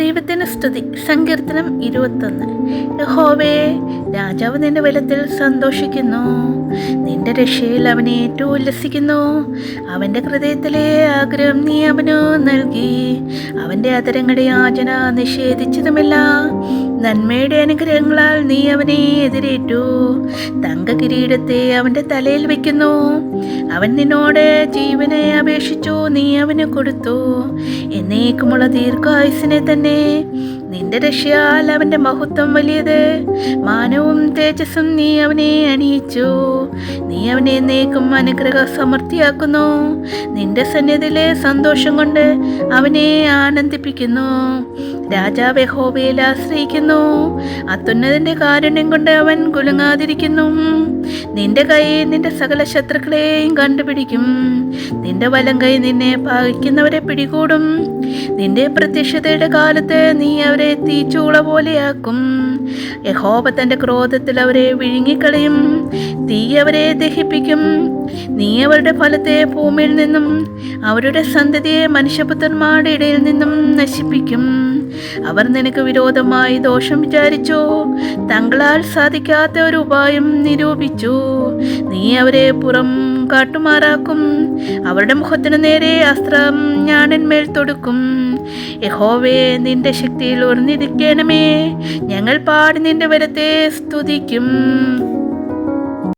ദൈവത്തിന് സ്തുതി. സങ്കീർത്തനം ഇരുപത്തൊന്ന്. യഹോവേ രാജാവ് നിന്റെ ബലത്തിൽ സന്തോഷിക്കുന്നു. നിന്റെ രക്ഷയിൽ അവനെ ഏറ്റവും ഉല്ലസിക്കുന്നു അവന്റെ ഹൃദയത്തിലെ ആഗ്രഹം നീ അവനു നൽകി. അവന്റെ അതരങ്ങളുടെ യാചന നിഷേധിച്ചതുമില്ല. നന്മയുടെ അനുഗ്രഹങ്ങളാൽ നീ അവനെ എതിരേറ്റു. തങ്ക കിരീടത്തെ അവന്റെ തലയിൽ വെക്കുന്നു അവൻ നിന്നോട് ജീവനെ അപേക്ഷിച്ചു നീ അവന് കൊടുത്തു. എന്നേക്കുമുള്ള ദീർഘായുസിനെ തന്നെ നിന്റെ രക്ഷയാൽ അവന്റെ മഹത്വം വലിയത്. മാനവും തേജസ്സും നീ അവനെ അണിയിച്ചു. നീ അവനെ എന്നേക്കും അനുഗ്രഹ സമൃദ്ധിയാക്കുന്നു നിന്റെ സന്നിധിയിലെ സന്തോഷം കൊണ്ട് അവനെ ആനന്ദിപ്പിക്കുന്നു. രാജാവ് യഹോവയിൽ ആശ്രയിക്കുന്നു. അത്തുന്നതിന്റെ കാരുണ്യം കൊണ്ട് അവൻ കുലുങ്ങാതിരിക്കുന്നു. നിന്റെ കൈ നിന്റെ സകല ശത്രുക്കളെയും കണ്ടുപിടിക്കും. നിന്റെ വലം കൈ നിന്നെ പാകിക്കുന്നവരെ പിടികൂടും. നിന്റെ പ്രത്യക്ഷതയുടെ കാലത്ത് നീ അവരെ തീച്ചൂള പോലെയാക്കും. യഹോബ തന്റെ ക്രോധത്തിൽ അവരെ വിഴുങ്ങിക്കളയും. തീ അവരെ ദഹിപ്പിക്കും. നീ അവരുടെ ഫലത്തെ ഭൂമിയിൽ നിന്നും അവരുടെ സന്തതിയെ മനുഷ്യപുത്രന്മാരുടെ ഇടയിൽ നിന്നും നശിപ്പിക്കും. അവർ നിനക്ക് വിരോധമായി ദോഷം വിചാരിച്ചു. തങ്ങളാൽ സാധിക്കാത്ത ഒരു ഉപായം നിരൂപിച്ചു. നീ അവരെ പുറം കാട്ടുമാറാക്കും. അവരുടെ മുഖത്തിന് നേരെ അസ്ത്രം ഞാനന്മേൽ തൊടുക്കും. യഹോവേ നിന്റെ ശക്തിയിൽ ഉറന്നിരിക്കണമേ ഞങ്ങൾ പാടി നിന്റെ വരത്തെ സ്തുതിക്കും.